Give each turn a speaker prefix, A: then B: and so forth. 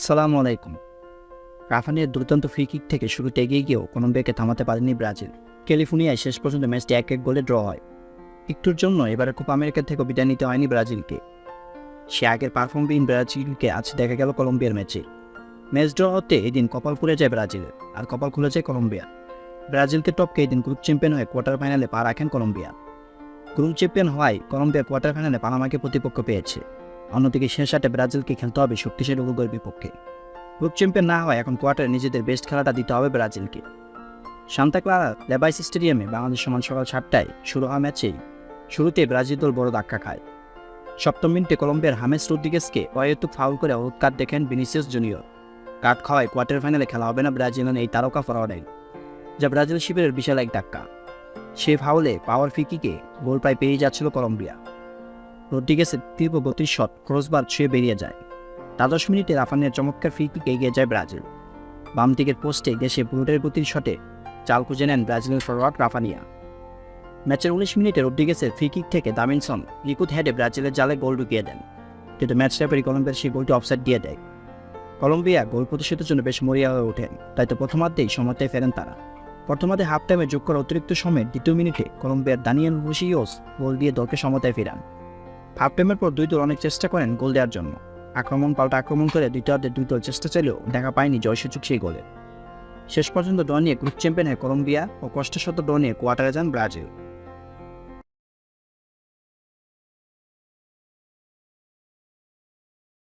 A: আসসালামু আলাইকুম। রাফানের দুর্দান্ত ফ্রি কিক থেকে শুরুতে এগিয়ে গিয়েও কলম্বিয়াকে থামাতে পারেনি ব্রাজিল। ক্যালিফোর্নিয়ায় শেষ পর্যন্ত ম্যাচটি এক এক গোলে ড্র হয়। একটুর জন্য এবারে কোপা আমেরিকা থেকে বিদায় নিতে হয়নি ব্রাজিলকে। সে আগের পারফর্মবিহীন ব্রাজিলকে আজ দেখা গেল কলম্বিয়ার ম্যাচে। ম্যাচ ড্র হতে এদিন কপাল খুলে যায় ব্রাজিলের আর কপাল খুলে যায় কলম্বিয়া। ব্রাজিলকে টপকে এদিন গ্রুপ চ্যাম্পিয়ন হয়ে কোয়ার্টার ফাইনালে পা রাখেন কলম্বিয়া। গ্রুপ চ্যাম্পিয়ন হওয়ায় কলম্বিয়া কোয়ার্টার ফাইনালে পানামাকে প্রতিপক্ষ পেয়েছে। অন্যদিকে শেষ আটে ব্রাজিলকে খেলতে হবে শক্তিশালী উরুগুয়ের বিপক্ষে। গ্রুপ চ্যাম্পিয়ন না হয় এখন কোয়ার্টারে নিজেদের বেস্ট খেলাটা দিতে হবে ব্রাজিলকে। সান্তা ক্লারা লেবাইস স্টেডিয়ামে বাংলাদেশ সমান সকাল সাতটায় শুরু হওয়া ম্যাচেই শুরুতে ব্রাজিল দল বড় ধাক্কা খায়। সপ্তম মিনিটে কলম্বিয়ার হামেস রোদ্রিগেসকে অহেতুক ফাউল করে হলুদ কার্ড দেখেন ভিনিসিয়াস জুনিয়র। কার্ড খাওয়ায় কোয়ার্টার ফাইনালে খেলা হবে না ব্রাজিলের এই তারকা ফরওয়ার্ডের যা ব্রাজিল শিবিরের বিশাল এক ধাক্কা। সে ফাউলে পাওয়ার ফিকিকে গোল প্রায় পেরিয়ে যাচ্ছিল কলম্বিয়া। রোদ্রিগেসের তীব্র গতির শট, ক্রসবার ছুঁয়ে বেরিয়ে যায়। দ্বাদশ মিনিটে রাফানের চমৎকার ফ্রি কিকে এগিয়ে যায় ব্রাজিল। বাম দিকের পোস্টে দেশে বুলেটের গতির শটে চাল খুঁজে নেন ব্রাজিলের ফরওয়ার্ড রাফানিয়া। ম্যাচের উনিশ মিনিটে রোদ্রিগেসের ফ্রি কিক থেকে দামিনসন নিকুত হেডে ব্রাজিলের জালে গোল ঢুকিয়ে দেন। কিন্তু ম্যাচ রেফারি কলম্বিয়ার সেই গোলটি অফসাইড দিয়ে দেয়। কলম্বিয়া গোল প্রতিশোধের জন্য বেশ মরিয়া হয়ে ওঠেন, তাই তো প্রথমার্ধেই সময়টায় ফেরেন তারা। প্রথমার্ধে হাফ টাইমে যোগ করা অতিরিক্ত সময়ে দ্বিতীয় মিনিটে কলম্বিয়ার দানিয়েল হুসিওস গোল দিয়ে দলকে সমতায় ফেরান। হাফ টাইমের পর দুই দল অনেক চেষ্টা করেন গোল দেওয়ার জন্য। আক্রমণ, পাল্টা আক্রমণ করে দ্বিতীয়ার্ধে দুই দল চেষ্টা চাইলেও দেখা পায়নি জয়সূচক সেই গোলে। শেষ পর্যন্ত ড্র নিয়ে গ্রুপ চ্যাম্পিয়ন হয় কলম্বিয়া ও কষ্টশত ড্র নিয়ে কোয়ার্টারে যান ব্রাজিল।